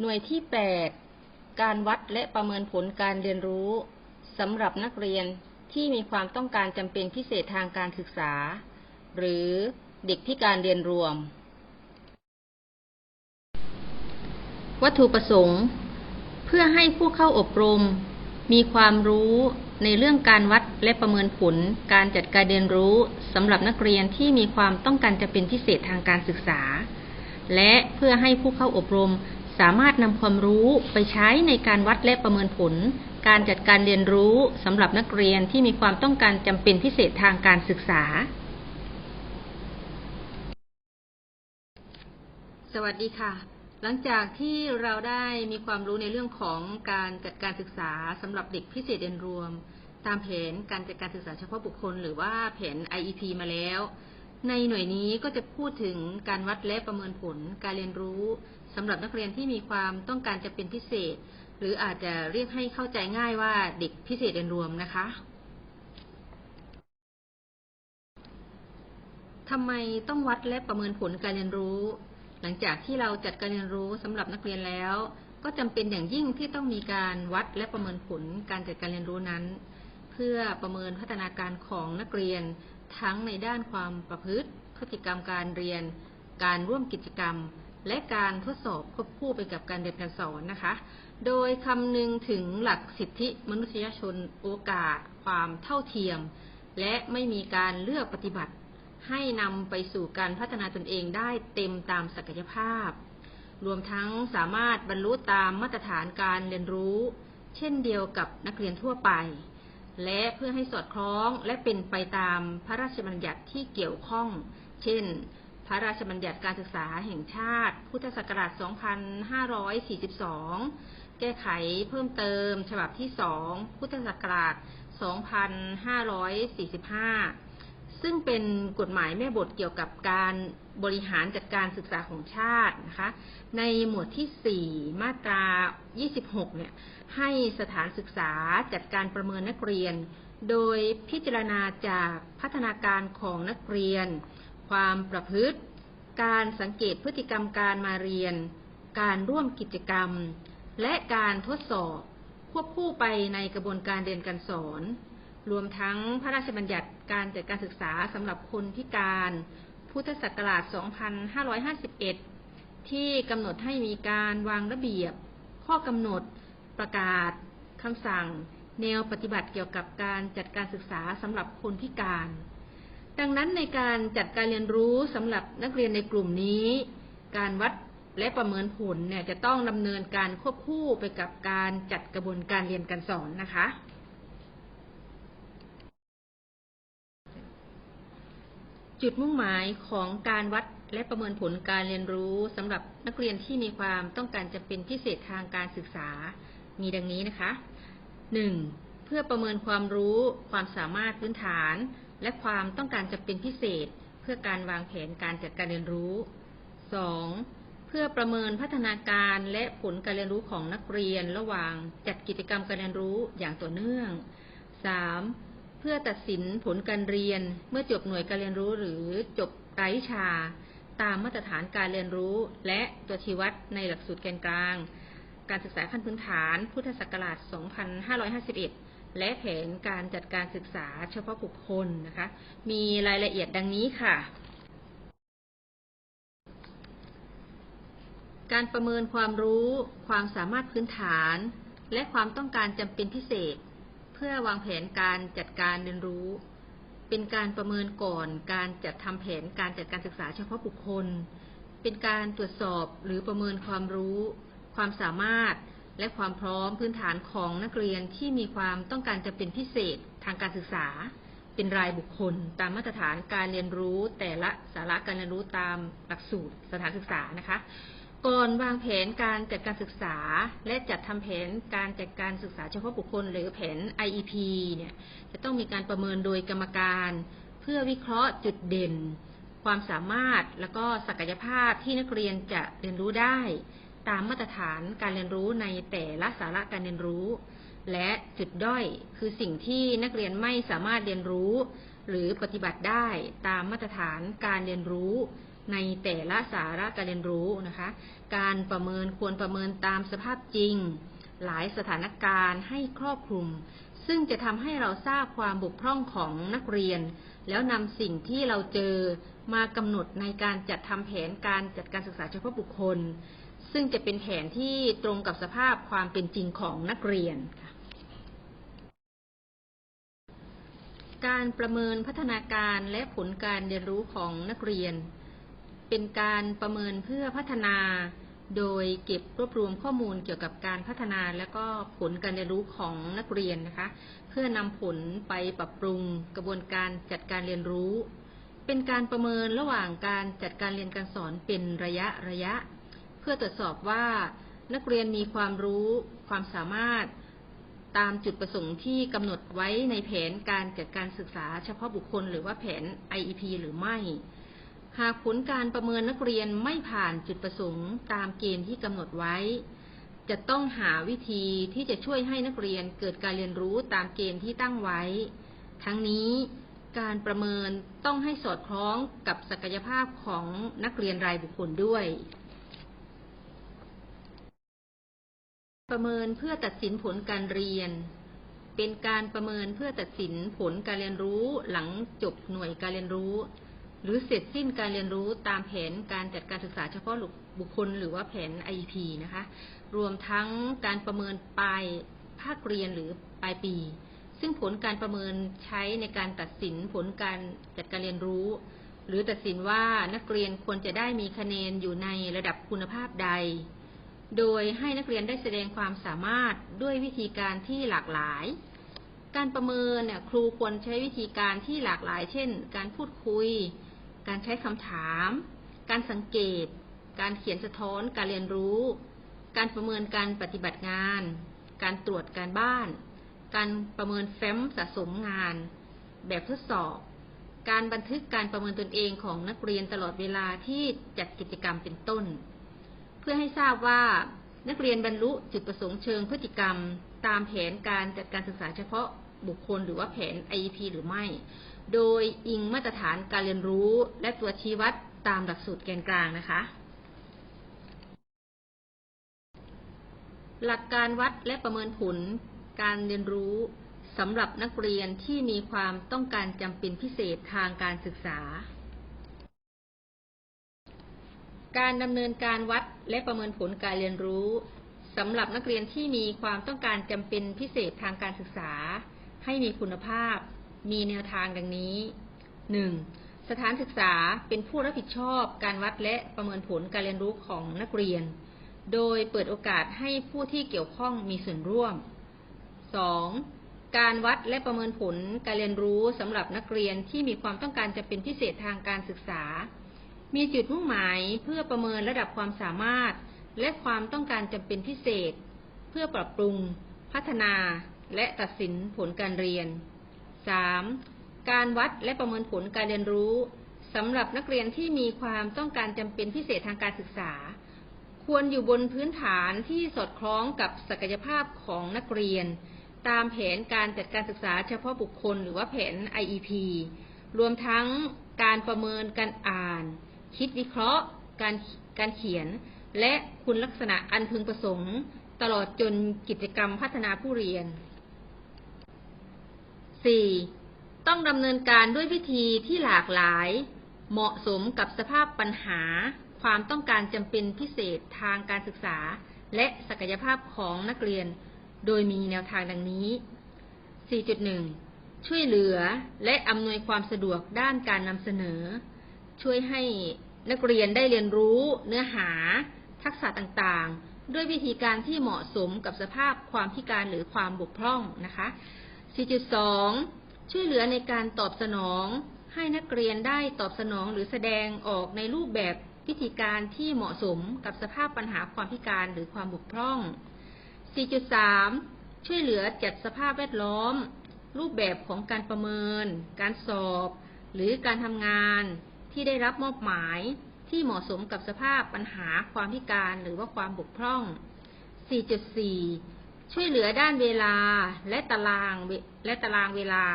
หน่วยที่ 8 การวัดและประเมินผลการเรียนรู้สำหรับนักเรียนที่มีความต้องการจำเป็นพิเศษทางการศึกษา หรือเด็กพิการเรียนรวม วัตถุประสงค์ เพื่อให้ผู้เข้าอบรม มีความรู้ในเรื่องการวัดและประเมินผลการจัดการเรียนรู้สำหรับนักเรียนที่มีความต้องการจะเป็นพิเศษทางการศึกษา และเพื่อให้ผู้เข้าอบรม สามารถนำความรู้ไปใช้ในการวัดและประเมินผล การจัดการเรียนรู้สำหรับนักเรียนที่มีความต้องการจำเป็นพิเศษทางการศึกษา สวัสดีค่ะ หลังจากที่เราได้มีความรู้ในเรื่องของการจัดการศึกษาสำหรับเด็กพิเศษเรียนรวม ตามแผนการจัดการศึกษาเฉพาะบุคคล หรือว่าแผน IEP มาแล้ว ในหน่วยนี้ก็จะพูดถึงการวัดและประเมินผลการเรียนรู้ สำหรับนักเรียนที่มีความต้องการจะเป็นพิเศษ หรืออาจจะเรียกให้เข้าใจง่ายว่าเด็กพิเศษเรียนรวมนะคะทำไมต้องวัดและประเมินผลการเรียนรู้ หลังจากที่เราจัดการเรียนรู้สำหรับนักเรียนแล้ว ก็จำเป็นอย่างยิ่งที่ต้องมีการวัดและประเมินผลการจัดการเรียนรู้นั้น เพื่อประเมินพัฒนาการของนักเรียนทั้งในด้านความประพฤติพฤติกรรมการเรียน การร่วมกิจกรรม และการทดสอบควบคู่ไปกับการเรียนการสอนนะคะ โดยคำนึงถึงหลักสิทธิมนุษยชนโอกาส ความเท่าเทียม และไม่มีการเลือกปฏิบัติ ให้นำไปสู่การพัฒนาตนเองได้เต็มตามศักยภาพ รวมทั้งสามารถบรรลุตามมาตรฐานการเรียนรู้ เช่นเดียวกับนักเรียนทั่วไป และเพื่อให้สอดคล้องและเป็นไปตามพระราชบัญญัติที่เกี่ยวข้อง เช่น พระราชบัญญัติการศึกษาแห่งชาติ พุทธศักราช 2542 แก้ไขเพิ่มเติม ฉบับที่ 2 พุทธศักราช 2545 ซึ่งเป็นกฎหมายแม่บทเกี่ยวกับการบริหารจัดการศึกษาของชาตินะคะ ในหมวดที่ 4 มาตรา 26 เนี่ย ให้สถานศึกษาจัดการประเมินนักเรียน โดยพิจารณาจากพัฒนาการของนักเรียน ความประพฤติ การสังเกตพฤติกรรมการมาเรียน การร่วมกิจกรรม และการทดสอบ ควบคู่ไปในกระบวนการเรียนการสอน รวมทั้งพระราชบัญญัติการจัดการศึกษาสำหรับคนพิการ พุทธศักราช 2551 ที่กำหนดให้มีการวางระเบียบ ข้อกำหนด ประกาศคำสั่ง แนวปฏิบัติเกี่ยวกับการจัดการศึกษาสำหรับคนพิการ ดังนั้นในการจัดการเรียนรู้สำหรับนักเรียนในกลุ่มนี้ การวัดและประเมินผลเนี่ยจะต้องดำเนินการควบคู่ไปกับการจัดกระบวนการเรียนการสอนนะคะ จุดมุ่งหมายของการวัดและประเมินผลการเรียนรู้สำหรับนักเรียนที่มีความต้องการจะเป็นพิเศษทางการศึกษา มีดังนี้นะคะ 1. เพื่อประเมินความรู้ ความสามารถพื้นฐาน และความต้องการจะเป็นพิเศษ เพื่อการวางแผนการจัดการเรียนรู้ 2. เพื่อประเมินพัฒนาการและผลการเรียนรู้ของนักเรียนระหว่างจัดกิจกรรมการเรียนรู้อย่างต่อเนื่อง 3. เพื่อตัดสินผลการเรียนเมื่อจบหน่วยการเรียนรู้หรือจบรายวิชา ตามมาตรฐานการเรียนรู้ และตัวชี้วัดในหลักสูตรแกนกลาง การศึกษาขั้นพื้นฐาน พุทธศักราช 2551 และแผนการจัดการศึกษาเฉพาะบุคคลนะคะ มีรายละเอียดดังนี้ค่ะ การประเมินความรู้ ความสามารถพื้นฐาน และความต้องการจำเป็นพิเศษ เพื่อวางแผนการจัดการเรียนรู้ เป็นการประเมินก่อนการจัดทำแผนการจัดการศึกษาเฉพาะบุคคล เป็นการตรวจสอบหรือประเมินความรู้ ความสามารถ และความพร้อมพื้นฐานของนักเรียนที่มีความต้องการจะเป็นพิเศษทางการศึกษา เป็นรายบุคคล ตามมาตรฐานการเรียนรู้ แต่ละสาระการเรียนรู้ตามหลักสูตรสถานศึกษานะคะ ก่อนวางแผนการจัดการศึกษา และจัดทำแผนการจัดการศึกษาเฉพาะบุคคล หรือแผน IEP เนี่ยจะต้องมีการประเมินโดยกรรมการ เพื่อวิเคราะห์จุดเด่น ความสามารถและก็ศักยภาพที่นักเรียนจะเรียนรู้ได้ ตามมาตรฐานการเรียนรู้ในแต่ละสาระการเรียนรู้ และจุดด้อยคือสิ่งที่นักเรียนไม่สามารถเรียนรู้ หรือปฏิบัติได้ตามมาตรฐานการเรียนรู้ ในแต่ละสาระการเรียนรู้นะคะ การประเมินควรประเมินตามสภาพจริง หลายสถานการณ์ให้ครอบคลุม ซึ่งจะทำให้เราทราบความบกพร่องของนักเรียน แล้วนำสิ่งที่เราเจอมากำหนดในการจัดทำแผนการจัดการศึกษาเฉพาะบุคคล ซึ่งจะเป็นแผนที่ตรงกับสภาพความเป็นจริงของนักเรียนค่ะการประเมินพัฒนาการและผลการเรียนรู้ของนักเรียน เป็นการประเมินเพื่อพัฒนา โดยเก็บรวบรวมข้อมูลเกี่ยวกับการพัฒนาและก็ผลการเรียนรู้ของนักเรียนนะคะ เพื่อนำผลไปปรับปรุงกระบวนการจัดการเรียนรู้ เป็นการประเมินระหว่างการจัดการเรียนการสอนเป็นระยะระยะ พื่อตรวจสอบว่า นักเรียนมีความรู้ความสามารถตามจุดประสงค์ที่กำหนดไว้ในแผนการจัดการศึกษาเฉพาะบุคคล หรือว่าแผน IEP หรือไม่ หากผลการประเมินนักเรียนไม่ผ่านจุดประสงค์ตามเกณฑ์ที่กำหนดไว้ จะต้องหาวิธีที่จะช่วยให้นักเรียนเกิดการเรียนรู้ตามเกณฑ์ที่ตั้งไว้ ทั้งนี้การประเมินต้องให้สอดคล้องกับศักยภาพของนักเรียนรายบุคคลด้วย ประเมินเพื่อตัดสินผลการเรียน เป็นการประเมินเพื่อตัดสินผลการเรียนรู้หลังจบหน่วยการเรียนรู้ หรือเสร็จสิ้นการเรียนรู้ตามแผนการจัดการศึกษาเฉพาะบุคคล หรือว่าแผน IEP นะคะ รวมทั้งการประเมินปลายภาคเรียนหรือปลายปี ซึ่งผลการประเมินใช้ในการตัดสินผลการจัดการเรียนรู้ หรือตัดสินว่านักเรียนควรจะได้มีคะแนนอยู่ในระดับคุณภาพใด โดยให้นักเรียนได้แสดงความสามารถด้วยวิธีการที่หลากหลาย การประเมินเนี่ยครูควรใช้วิธีการที่หลากหลาย เช่น การพูดคุย การใช้คำถาม การสังเกต การเขียนสะท้อน การเรียนรู้ การประเมินการปฏิบัติงาน การตรวจการบ้าน การประเมินแฟ้มสะสมงาน แบบทดสอบ การบันทึกการประเมินตนเองของนักเรียนตลอดเวลาที่จัดกิจกรรมเป็นต้น พื่อให้ทราบว่านักเรียนบรรลุจุดประสงค์เชิงพฤติกรรม ตามแผนการจัดการศึกษาเฉพาะบุคคลหรือว่าแผน IEP หรือไม่ โดยอิงมาตรฐานการเรียนรู้และตัวชี้วัดตามหลักสูตรแกนกลางนะคะ หลักการวัดและประเมินผลการเรียนรู้สำหรับนักเรียนที่มีความต้องการจำเป็นพิเศษทางการศึกษา การดำเนินการวัดและประเมินผลการเรียนรู้สำหรับนักเรียนที่มีความต้องการจำเป็นพิเศษทางการศึกษา ให้มีคุณภาพ มีแนวทางดังนี้ 1. สถานศึกษาเป็นผู้รับผิดชอบการวัดและประเมินผลการเรียนรู้ของนักเรียน โดยเปิดโอกาสให้ผู้ที่เกี่ยวข้องมีส่วนร่วม 2. การวัดและประเมินผลการเรียนรู้สำหรับนักเรียนที่มีความต้องการจะเป็นพิเศษทางการศึกษา มีจุดมุ่งหมายเพื่อประเมินระดับความสามารถ และความต้องการจำเป็นพิเศษ เพื่อปรับปรุง พัฒนา และตัดสินผลการเรียน 3. การวัดและประเมินผลการเรียนรู้สำหรับนักเรียนที่มีความต้องการจำเป็นพิเศษทางการศึกษา ควรอยู่บนพื้นฐานที่สอดคล้องกับศักยภาพของนักเรียน ตามแผนการจัดการศึกษาเฉพาะบุคคลหรือว่าแผน IEP รวมทั้งการประเมินการอ่าน คิดวิเคราะห์ การการเขียน และคุณลักษณะอันพึงประสงค์ ตลอดจนกิจกรรมพัฒนาผู้เรียน 4. ต้องดำเนินการด้วยวิธีที่หลากหลาย เหมาะสมกับสภาพปัญหา ความต้องการจำเป็นพิเศษทางการศึกษา และศักยภาพของนักเรียน โดยมีแนวทางดังนี้ 4.1 ช่วยเหลือและอำนวยความสะดวกด้านการนำเสนอ ช่วยให้นักเรียนได้เรียนรู้เนื้อหา ทักษะต่างๆ ด้วยวิธีการที่เหมาะสมกับสภาพความพิการหรือความบกพร่องนะคะ 4.2 ช่วยเหลือในการตอบสนอง ให้นักเรียนได้ตอบสนองหรือแสดงออกในรูปแบบวิธีการที่เหมาะสมกับสภาพปัญหาความพิการหรือความบกพร่อง 4.3 ช่วยเหลือจัดสภาพแวดล้อม รูปแบบของการประเมิน การสอบ หรือการทำงาน ที่ได้รับมอบหมายที่เหมาะสมกับสภาพปัญหาความพิการหรือว่าความบกพร่อง 4.4 ช่วยเหลือด้านเวลาและตารางและตารางเวลา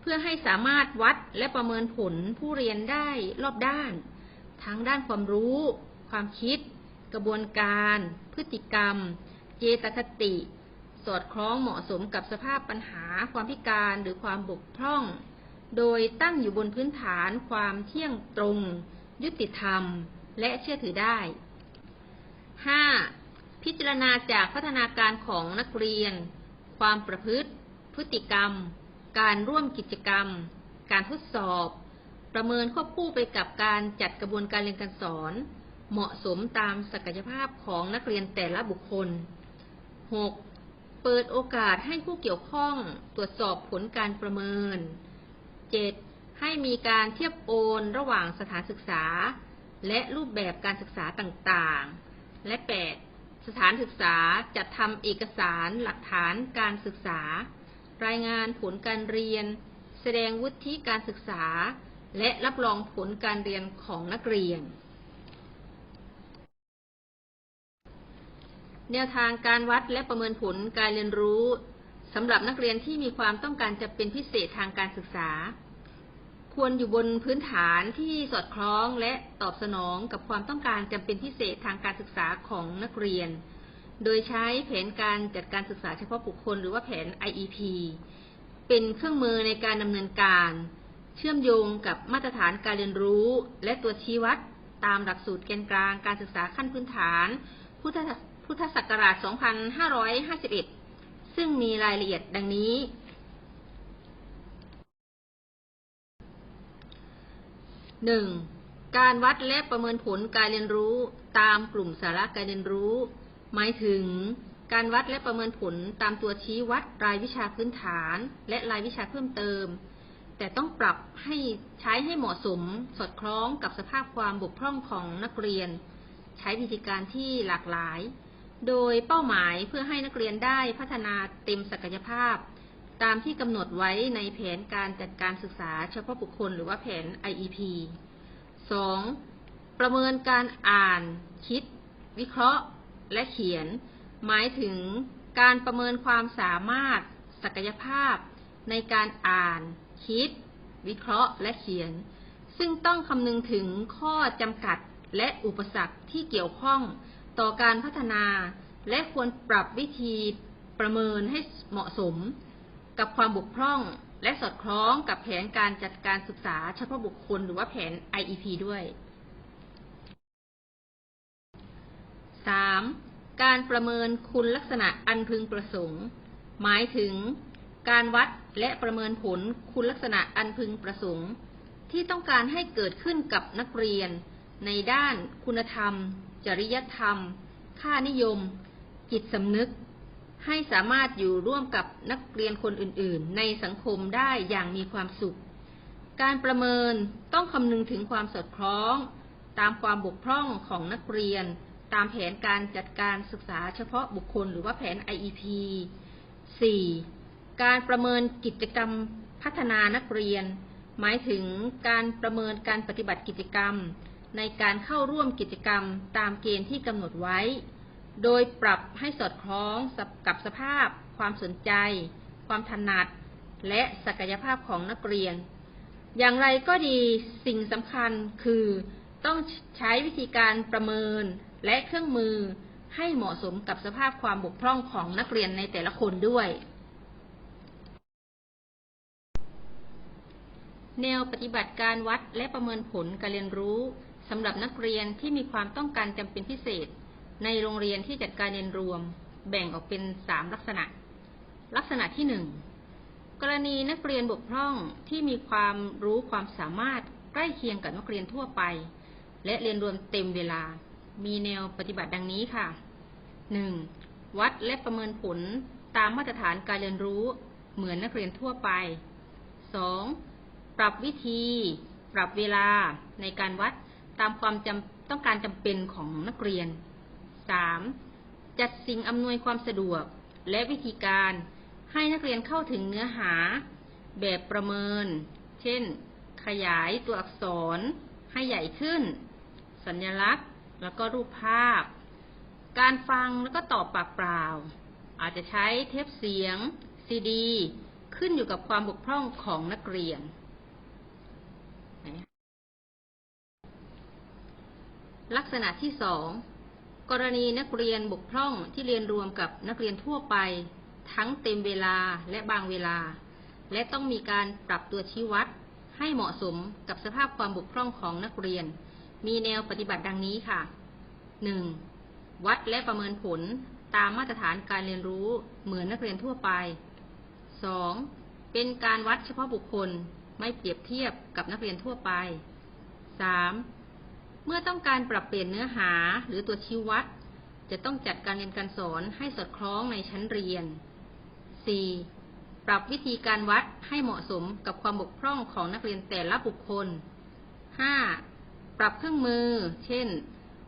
เพื่อให้สามารถวัดและประเมินผลผู้เรียนได้รอบด้าน ทั้งด้านความรู้ ความคิด กระบวนการ พฤติกรรม เจตคติ สอดคล้องเหมาะสมกับสภาพปัญหาความพิการหรือความบกพร่อง โดยตั้งอยู่บนพื้นฐานความเที่ยงตรง ยุติธรรม และเชื่อถือได้ 5. พิจารณาจากพัฒนาการของนักเรียน ความประพฤติ พฤติกรรม การร่วมกิจกรรม การทดสอบ ประเมินควบคู่ไปกับการจัดกระบวนการเรียนการสอน เหมาะสมตามศักยภาพของนักเรียนแต่ละบุคคล 6. เปิดโอกาสให้ผู้เกี่ยวข้องตรวจสอบผลการประเมิน 7. ให้มีการเทียบโอนระหว่างสถานศึกษา และรูปแบบการศึกษาต่างๆ และ 8. สถานศึกษาจัดทำเอกสารหลักฐานการศึกษา รายงานผลการเรียน แสดงวุฒิการศึกษา และรับรองผลการเรียนของนักเรียน แนวทางการวัดและประเมินผลการเรียนรู้ สำหรับนักเรียนที่มีความต้องการจะเป็นพิเศษทางการศึกษา ควรอยู่บนพื้นฐานที่สอดคล้องและตอบสนองกับความต้องการจำเป็นพิเศษทางการศึกษาของนักเรียน โดยใช้แผนการจัดการศึกษาเฉพาะบุคคลหรือว่าแผน IEP เป็นเครื่องมือในการดำเนินการ เชื่อมโยงกับมาตรฐานการเรียนรู้ และตัวชี้วัดตามหลักสูตรแกนกลางการศึกษาขั้นพื้นฐาน พุทธพุทธศักราช 2551 ซึ่งมีรายละเอียดดังนี้ 1. การวัดและประเมินผลการเรียนรู้ตามกลุ่มสาระการเรียนรู้ หมายถึงการวัดและประเมินผลตามตัวชี้วัดรายวิชาพื้นฐาน และรายวิชาเพิ่มเติม แต่ต้องปรับให้ใช้ให้เหมาะสม สอดคล้องกับสภาพความบกพร่องของนักเรียน ใช้วิธีการที่หลากหลาย โดยเป้าหมายเพื่อให้นักเรียนได้พัฒนาเต็มศักยภาพ ตามที่กำหนดไว้ในแผนการจัดการศึกษาเฉพาะบุคคลหรือว่าแผน IEP 2. ประเมินการอ่าน คิด วิเคราะห์ และเขียน หมายถึงการประเมินความสามารถ ศักยภาพ ในการอ่าน คิด วิเคราะห์ และเขียน ซึ่งต้องคำนึงถึงข้อจำกัดและอุปสรรคที่เกี่ยวข้อง ต่อการพัฒนา และควรปรับวิธีประเมินให้เหมาะสม กับความบกพร่องและสอดคล้องกับแผนการจัดการศึกษาเฉพาะบุคคลหรือว่าแผน IEP ด้วย 3. การประเมินคุณลักษณะอันพึงประสงค์ หมายถึงการวัดและประเมินผลคุณลักษณะอันพึงประสงค์ ที่ต้องการให้เกิดขึ้นกับนักเรียน ในด้านคุณธรรม จริยธรรม ค่านิยม จิตสำนึก ให้สามารถอยู่ร่วมกับนักเรียนคนอื่น ๆ ในสังคมได้อย่างมีความสุข การประเมินต้องคำนึงถึงความสอดคล้อง ตามความบกพร่องของนักเรียน ตามแผนการจัดการศึกษาเฉพาะบุคคลหรือว่าแผน IEP 4. การประเมินกิจกรรมพัฒนานักเรียน หมายถึงการประเมินการปฏิบัติกิจกรรม ในการเข้าร่วมกิจกรรมตามเกณฑ์ที่กำหนดไว้ โดยปรับให้สอดคล้องกับสภาพ ความสนใจ ความถนัด และศักยภาพของนักเรียน อย่างไรก็ดีสิ่งสำคัญคือต้องใช้วิธีการประเมินและเครื่องมือให้เหมาะสมกับสภาพความบกพร่องของนักเรียนในแต่ละคนด้วย แนวปฏิบัติการวัดและประเมินผลการเรียนรู้ สำหรับนักเรียนที่มีความต้องการจำเป็นพิเศษ ในโรงเรียนที่จัดการเรียนรวม แบ่งออกเป็นสามลักษณะ ลักษณะที่หนึ่งกรณีนักเรียนบกพร่องที่มีความรู้ความสามารถใกล้เคียงกับนักเรียนทั่วไป และเรียนรวมเต็มเวลา มีแนวปฏิบัติดังนี้ค่ะ 1. วัดและประเมินผลตามมาตรฐานการเรียนรู้เหมือนนักเรียนทั่วไป 2. ปรับวิธี ปรับเวลาในการวัด ตามความจำต้องการจำเป็นของนักเรียน 3. จัดสิ่งอำนวยความสะดวก และวิธีการให้นักเรียนเข้าถึงเนื้อหาแบบประเมิน เช่น ขยายตัวอักษรให้ใหญ่ขึ้น สัญลักษณ์ แล้วก็รูปภาพ การฟังแล้วก็ตอบปากเปล่า อาจจะใช้เทปเสียง ซีดี ขึ้นอยู่กับความบกพร่องของนักเรียน ลักษณะที่สองกรณีนักเรียนบกพร่องที่เรียนรวมกับนักเรียนทั่วไป ทั้งเต็มเวลาและบางเวลา และต้องมีการปรับตัวชี้วัด ให้เหมาะสมกับสภาพความบกพร่องของนักเรียน มีแนวปฏิบัติดังนี้ค่ะ 1. วัดและประเมินผลตามมาตรฐานการเรียนรู้เหมือนนักเรียนทั่วไป 2. เป็นการวัดเฉพาะบุคคลไม่เปรียบเทียบกับนักเรียนทั่วไป 3. เมื่อต้องการปรับเปลี่ยนเนื้อหาหรือตัวชี้วัด จะต้องจัดการเรียนการสอนให้สอดคล้องในชั้นเรียน 4. ปรับวิธีการวัดให้เหมาะสมกับความบกพร่องของนักเรียนแต่ละบุคคล 5. ปรับเครื่องมือ เช่น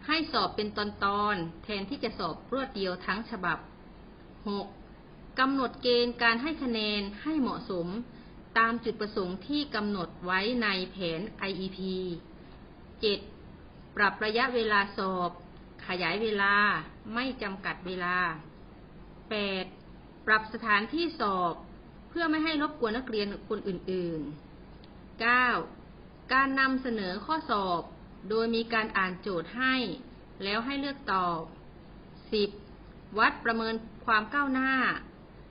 ให้สอบเป็นตอนๆแทนที่จะสอบรวดเดียวทั้งฉบับ 6. กำหนดเกณฑ์การให้คะแนนให้เหมาะสม ตามจุดประสงค์ที่กำหนดไว้ในแผน IEP 7. ปรับระยะเวลาสอบ ขยายเวลา ไม่จำกัดเวลา 8. ปรับสถานที่สอบ เพื่อไม่ให้รบกวนนักเรียนคนอื่น ๆ 9. การนำเสนอข้อสอบ โดยมีการอ่านโจทย์ให้ แล้วให้เลือกตอบ 10. วัดประเมินความก้าวหน้า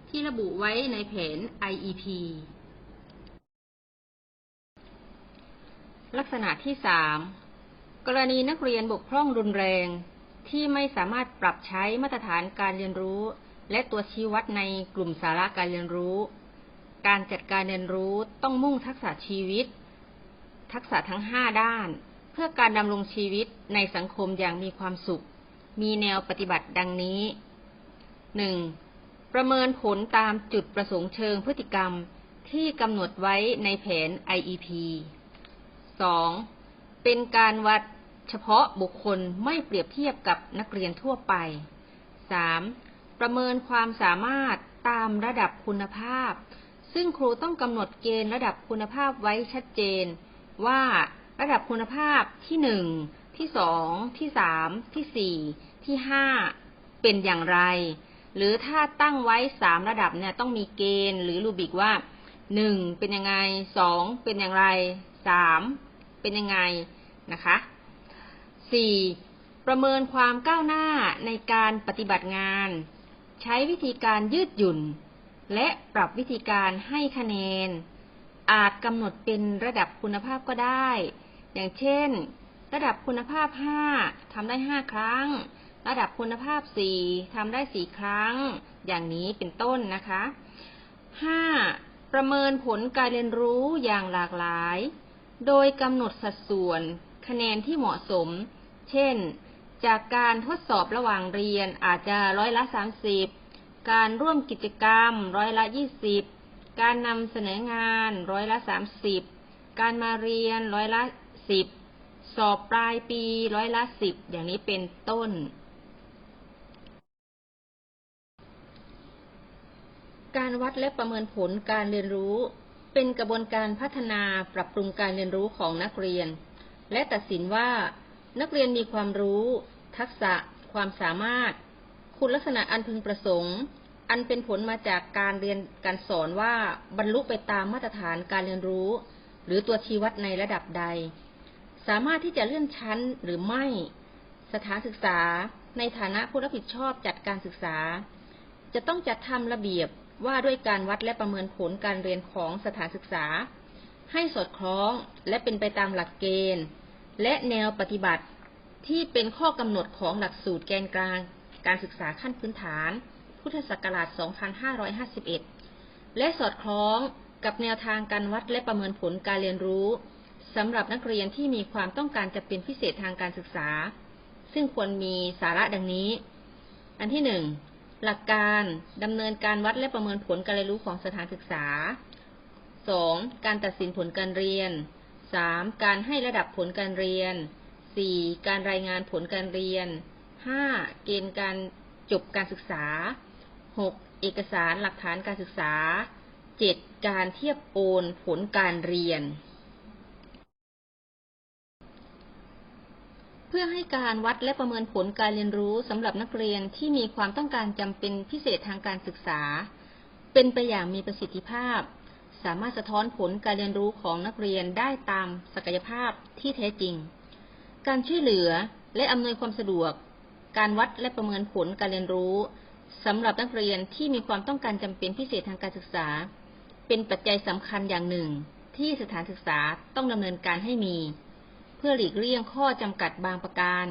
ที่ระบุไว้ในแผน IEP ลักษณะที่สาม กรณีนักเรียนบกพร่องรุนแรง ที่ไม่สามารถปรับใช้มาตรฐานการเรียนรู้ และตัวชี้วัดในกลุ่มสาระการเรียนรู้ การจัดการเรียนรู้ต้องมุ่งทักษะชีวิต ทักษะทั้งห้าด้าน เพื่อการดำรงชีวิตในสังคมอย่างมีความสุข มีแนวปฏิบัติดังนี้ 1. ประเมินผลตามจุดประสงค์เชิงพฤติกรรมที่กำหนดไว้ในแผน IEP 2. เป็นการวัดเฉพาะบุคคลไม่เปรียบเทียบกับนักเรียนทั่วไป 3. ประเมินความสามารถตามระดับคุณภาพ ซึ่งครูต้องกำหนดเกณฑ์ระดับคุณภาพไว้ชัดเจน ว่าระดับคุณภาพที่1ที่2ที่3ที่4ที่5เป็นอย่างไร หรือถ้าตั้งไว้3ระดับเนี่ยต้องมีเกณฑ์หรือรูบิกว่า1เป็นยังไง2เป็นอย่างไร3 เป็นยังไงนะคะ 4. ประเมินความก้าวหน้าในการปฏิบัติงาน ใช้วิธีการยืดหยุ่น และปรับวิธีการให้คะแนน อาจกำหนดเป็นระดับคุณภาพก็ได้ อย่างเช่น ระดับคุณภาพ 5ทำได้ 5 ครั้ง ระดับคุณภาพ 4ทำได้ 4 ครั้ง อย่างนี้เป็นต้นนะคะ 5. ประเมินผลการเรียนรู้อย่างหลากหลาย โดยกำหนดสัดส่วน คะแนนที่เหมาะสม เช่น จากการทดสอบระหว่างเรียนอาจจะร้อยละ 30 การร่วมกิจกรรมร้อยละ 20 การนำเสนองานร้อยละ 30 การมาเรียนร้อยละ 10 สอบปลายปีร้อยละ 10 อย่างนี้เป็นต้นการวัดและประเมินผลการเรียนรู้ เป็นกระบวนการพัฒนาปรับปรุงการเรียนรู้ของนักเรียน และตัดสินว่า นักเรียนมีความรู้ ทักษะ ความสามารถ คุณลักษณะอันพึงประสงค์ อันเป็นผลมาจากการเรียนการสอนว่าบรรลุไปตามมาตรฐานการเรียนรู้ หรือตัวชี้วัดในระดับใด สามารถที่จะเลื่อนชั้นหรือไม่ สถานศึกษา ในฐานะผู้รับผิดชอบจัดการศึกษา จะต้องจัดทำระเบียบ ว่าด้วยการวัดและประเมินผลการเรียนของสถานศึกษา ให้สอดคล้องและเป็นไปตามหลักเกณฑ์ และแนวปฏิบัติที่เป็นข้อกำหนดของหลักสูตรแกนกลาง การศึกษาขั้นพื้นฐาน พุทธศักราช 2551 และสอดคล้องกับแนวทางการวัดและประเมินผลการเรียนรู้สำหรับนักเรียนที่มีความต้องการจะเป็นพิเศษทางการศึกษา ซึ่งควรมีสาระดังนี้ อันที่หนึ่ง หลักการดำเนินการวัดและประเมินผลการเรียนรู้ของสถานศึกษา 2. การตัดสินผลการเรียน 3. การให้ระดับผลการเรียน 4. การรายงานผลการเรียน 5. เกณฑ์การจบการศึกษา 6. เอกสารหลักฐานการศึกษา 7. การเทียบโอนผลการเรียน เพื่อให้การวัดและประเมินผลการเรียนรู้สำหรับนักเรียนที่มีความต้องการจำเป็นพิเศษทางการศึกษา เป็นไปอย่างมีประสิทธิภาพ สามารถสะท้อนผลการเรียนรู้ของนักเรียนได้ตามศักยภาพที่แท้จริง การช่วยเหลือและอำนวยความสะดวก การวัดและประเมินผลการเรียนรู้สำหรับนักเรียนที่มีความต้องการจำเป็นพิเศษทางการศึกษา เป็นปัจจัยสำคัญอย่างหนึ่ง ที่สถานศึกษาต้องดำเนินการให้มี พื่อหลีกเลี่ยงข้อจำกัดบางประการ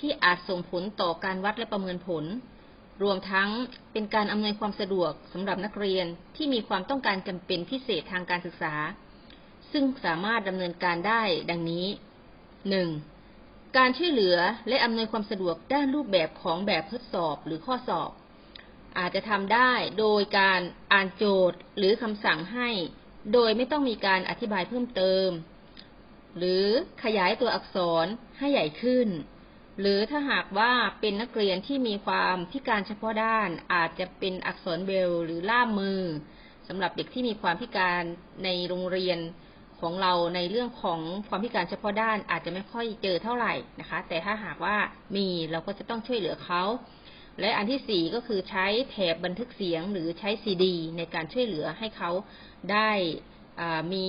ที่อาจส่งผลต่อการวัดและประเมินผล รวมทั้งเป็นการอำนวยความสะดวกสำหรับนักเรียนที่มีความต้องการจำเป็นพิเศษทางการศึกษา ซึ่งสามารถดำเนินการได้ดังนี้ 1. การช่วยเหลือและอำนวยความสะดวกด้านรูปแบบของแบบทดสอบหรือข้อสอบ อาจจะทำได้โดยการอ่านโจทย์หรือคำสั่งให้ โดยไม่ต้องมีการอธิบายเพิ่มเติม หรือขยายตัวอักษรให้ใหญ่ขึ้น หรือถ้าหากว่าเป็นนักเรียนที่มีความพิการเฉพาะด้านอาจจะเป็นอักษรเบลหรือล่ามมือสำหรับเด็กที่มีความพิการในโรงเรียนของเราในเรื่องของความพิการเฉพาะด้านอาจจะไม่ค่อยเจอเท่าไหร่นะคะ แต่ถ้าหากว่ามีเราก็จะต้องช่วยเหลือเขา และอันที่สี่ก็คือใช้แถบบันทึกเสียงหรือใช้ซีดี ในการช่วยเหลือให้เขาได้มี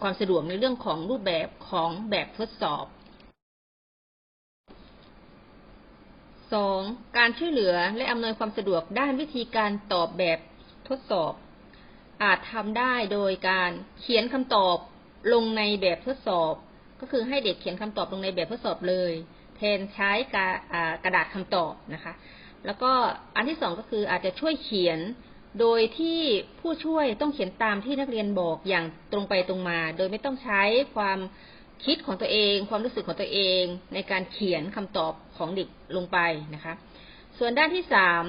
ความสะดวกในเรื่องของรูปแบบของแบบทดสอบ 2. การช่วยเหลือและอำนวยความสะดวกด้านวิธีการตอบแบบทดสอบ อาจทำได้โดยการเขียนคำตอบลงในแบบทดสอบ ก็คือให้เด็กเขียนคำตอบลงในแบบทดสอบเลย แทนใช้กระดาษคำตอบนะคะ แล้วก็อันที่สองก็คืออาจจะช่วยเขียน โดยที่ผู้ช่วยต้องเขียนตามที่นักเรียนบอกอย่างตรงไปตรงมา โดยไม่ต้องใช้ความคิดของตัวเอง ความรู้สึกของตัวเอง ในการเขียนคำตอบของเด็กลงไปนะคะ ส่วนด้านที่สาม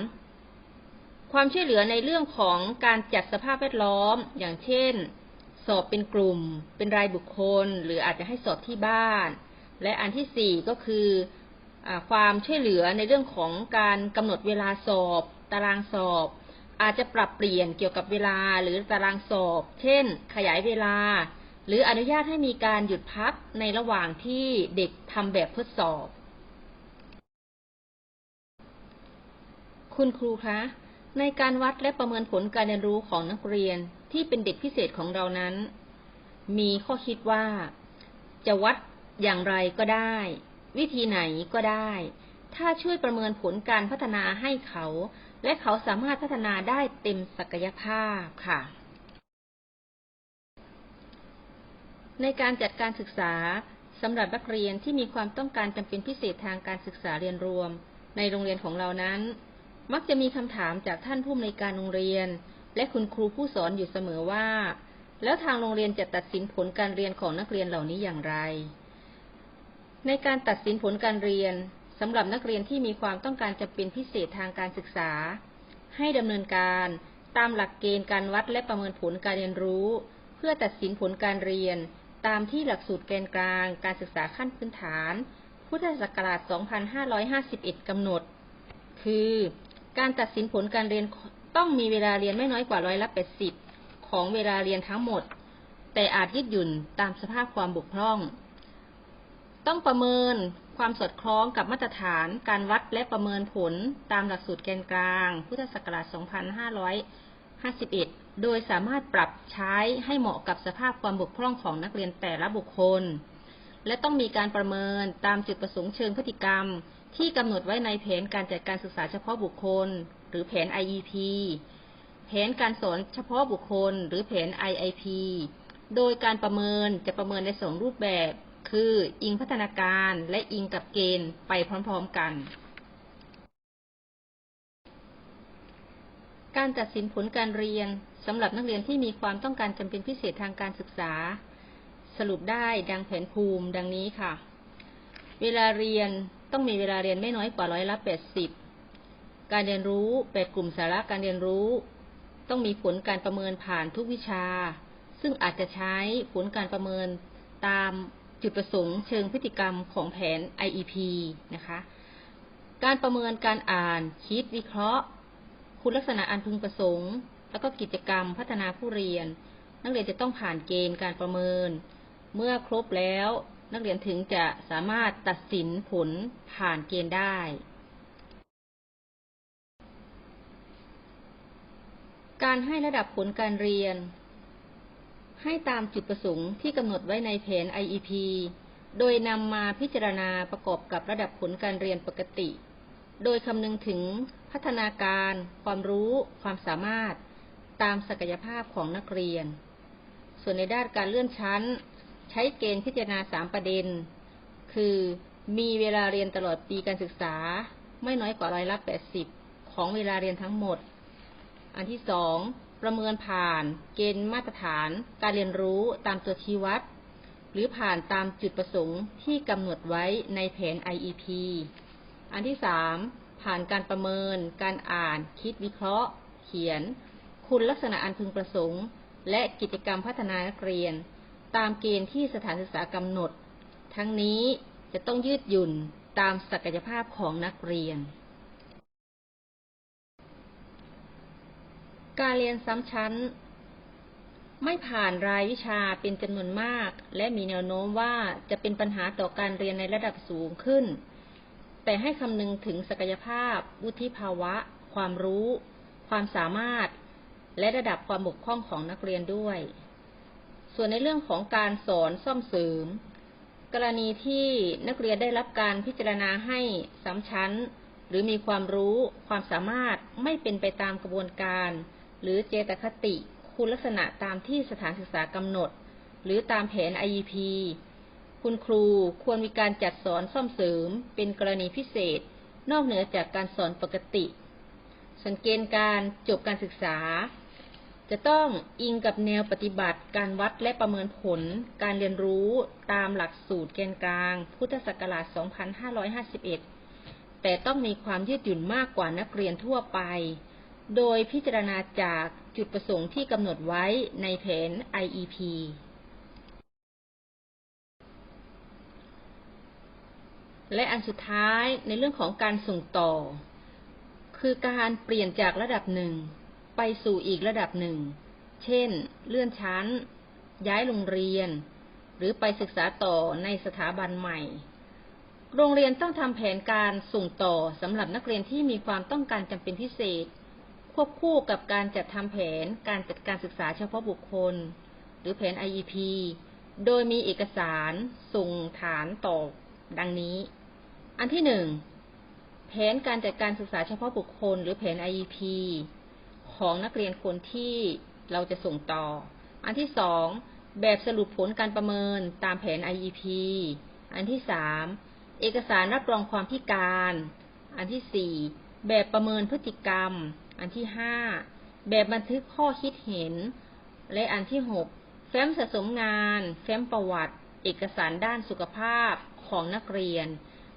ความช่วยเหลือในเรื่องของการจัดสภาพแวดล้อม อย่างเช่น สอบเป็นกลุ่ม เป็นรายบุคคล หรืออาจจะให้สอบที่บ้าน และอันที่สี่ก็คืออความช่วยเหลือในเรื่องของการกำหนดเวลาสอบ ตารางสอบ อาจจะปรับเปลี่ยนเกี่ยวกับเวลาหรือตารางสอบ เช่น ขยายเวลา หรืออนุญาตให้มีการหยุดพักในระหว่างที่เด็กทำแบบทดสอบ คุณครูคะ ในการวัดและประเมินผลการเรียนรู้ของนักเรียนที่เป็นเด็กพิเศษของเรานั้น มีข้อคิดว่า จะวัดอย่างไรก็ได้ วิธีไหนก็ได้ ถ้าช่วยประเมินผลการพัฒนาให้เขา และเขาสามารถพัฒนาได้เต็มศักยภาพค่ะ ในการจัดการศึกษาสำหรับนักเรียนที่มีความต้องการจำเป็นพิเศษทางการศึกษาเรียนรวม ในโรงเรียนของเรานั้น มักจะมีคำถามจากท่านผู้อำนวยการโรงเรียน และคุณครูผู้สอนอยู่เสมอว่า แล้วทางโรงเรียนจะตัดสินผลการเรียนของนักเรียนเหล่านี้อย่างไร ในการตัดสินผลการเรียน สำหรับนักเรียนที่มีความต้องการจะเป็นพิเศษทางการศึกษา ให้ดำเนินการตามหลักเกณฑ์การวัดและประเมินผลการเรียนรู้ เพื่อตัดสินผลการเรียน ตามที่หลักสูตรแกนกลาง การศึกษาขั้นพื้นฐาน พุทธศักราช 2551 กำหนด คือ การตัดสินผลการเรียนต้องมีเวลาเรียนไม่น้อยกว่าร้อยละแปดสิบของเวลาเรียนทั้งหมด แต่อาจยืดหยุ่นตามสภาพความบกพร่อง ต้องประเมิน ความสอดคล้องกับมาตรฐานการวัดและประเมินผลตามหลักสูตรแกนกลาง พุทธศักราช 2551 โดยสามารถปรับใช้ให้เหมาะกับสภาพความบกพร่องของนักเรียนแต่ละบุคคล และต้องมีการประเมินตามจุดประสงค์เชิงพฤติกรรม ที่กำหนดไว้ในแผนการจัดการศึกษาเฉพาะบุคคล หรือแผน IEP แผนการสอนเฉพาะบุคคล หรือแผน IIP โดยการประเมินจะประเมินในสองรูปแบบ คืออิงพัฒนาการและอิงกับเกณฑ์ไปพร้อมๆกัน การตัดสินผลการเรียนสำหรับนักเรียนที่มีความต้องการจำเป็นพิเศษทางการศึกษา สรุปได้ดังแผนภูมิดังนี้ค่ะ เวลาเรียนต้องมีเวลาเรียนไม่น้อยกว่าร้อยละแปดสิบการเรียนรู้แปดกลุ่มสาระการเรียนรู้ ต้องมีผลการประเมินผ่านทุกวิชา ซึ่งอาจจะใช้ผลการประเมินตาม จุดประสงค์เชิงพฤติกรรมของแผน IEP นะคะ การประเมินการอ่าน คิดวิเคราะห์ คุณลักษณะอันพึงประสงค์ แล้วก็กิจกรรมพัฒนาผู้เรียน นักเรียนจะต้องผ่านเกณฑ์การประเมิน เมื่อครบแล้ว นักเรียนถึงจะสามารถตัดสินผลผ่านเกณฑ์ได้การให้ระดับผลการเรียน ให้ตามจุดประสงค์ที่กำหนดไว้ในแผน IEP โดยนำมาพิจารณาประกอบกับระดับผลการเรียนปกติ โดยคำนึงถึงพัฒนาการ ความรู้ ความสามารถ ตามศักยภาพของนักเรียน ส่วนในด้านการเลื่อนชั้น ใช้เกณฑ์พิจารณา 3 ประเด็น คือมีเวลาเรียนตลอดปีการศึกษา ไม่น้อยกว่าร้อยละ 80 ของเวลาเรียนทั้งหมด อันที่สอง ประเมินผ่านเกณฑ์มาตรฐานการเรียนรู้ตามตัวชี้วัด หรือผ่านตามจุดประสงค์ที่กำหนดไว้ในแผน IEP อันที่สามผ่านการประเมิน การอ่าน คิดวิเคราะห์ เขียน คุณลักษณะอันพึงประสงค์ และกิจกรรมพัฒนานักเรียน ตามเกณฑ์ที่สถานศึกษากำหนด ทั้งนี้จะต้องยืดหยุ่นตามศักยภาพของนักเรียน การเรียนซ้ำชั้น ไม่ผ่านรายวิชาเป็นจำนวนมาก และมีแนวโน้มว่าจะเป็นปัญหาต่อการเรียนในระดับสูงขึ้น แต่ให้คำนึงถึงศักยภาพ วุฒิภาวะ ความรู้ ความสามารถ และระดับความบกพร่องของนักเรียนด้วย ส่วนในเรื่องของการสอนซ่อมเสริม กรณีที่นักเรียนได้รับการพิจารณาให้ซ้ำชั้น หรือมีความรู้ ความสามารถไม่เป็นไปตามกระบวนการ หรือเจตคติ คุณลักษณะตามที่สถานศึกษากำหนด หรือตามแผน IEP คุณครูควรมีการจัดสอนซ่อมเสริม เป็นกรณีพิเศษ นอกเหนือจากการสอนปกติ ส่วนเกณฑ์การจบการศึกษา จะต้องอิงกับแนวปฏิบัติ การวัดและประเมินผล การเรียนรู้ตามหลักสูตรแกนกลาง พุทธศักราช 2551 แต่ต้องมีความยืดหยุ่นมากกว่านักเรียนทั่วไป โดยพิจารณาจากจุดประสงค์ที่กำหนดไว้ในแผน IEP และอันสุดท้ายในเรื่องของการส่งต่อ คือการเปลี่ยนจากระดับหนึ่ง ไปสู่อีกระดับหนึ่ง เช่น เลื่อนชั้น ย้ายโรงเรียน หรือไปศึกษาต่อในสถาบันใหม่ โรงเรียนต้องทำแผนการส่งต่อสำหรับนักเรียนที่มีความต้องการจำเป็นพิเศษ ควบคู่กับการจัดทำแผนการจัดการศึกษาเฉพาะบุคคล หรือแผน IEP โดยมีเอกสารส่งฐานต่อดังนี้ อันที่หนึ่งแผนการจัดการศึกษาเฉพาะบุคคล หรือแผน IEP ของนักเรียนคนที่เราจะส่งต่อ อันที่สองแบบสรุปผลการประเมินตามแผน IEP อันที่สามเอกสารรับรองความพิการ อันที่สี่แบบประเมินพฤติกรรม อันที่ห้าแบบบันทึกข้อคิดเห็น และอันที่หกแฟ้มสะสมงาน แฟ้มประวัติ เอกสารด้านสุขภาพของนักเรียน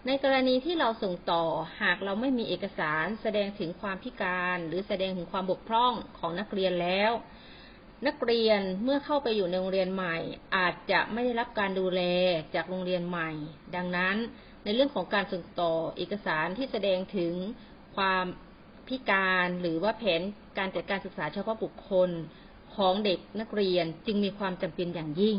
ในกรณีที่เราส่งต่อหากเราไม่มีเอกสารแสดงถึงความพิการ หรือแสดงถึงความบกพร่องของนักเรียนแล้ว นักเรียนเมื่อเข้าไปอยู่ในโรงเรียนใหม่ อาจจะไม่ได้รับการดูแลจากโรงเรียนใหม่ ดังนั้นในเรื่องของการส่งต่อเอกสารที่แสดงถึงความ พิการหรือว่าแผนการจัดการศึกษาเฉพาะบุคคลของเด็กนักเรียนจึงมีความจำเป็นอย่างยิ่ง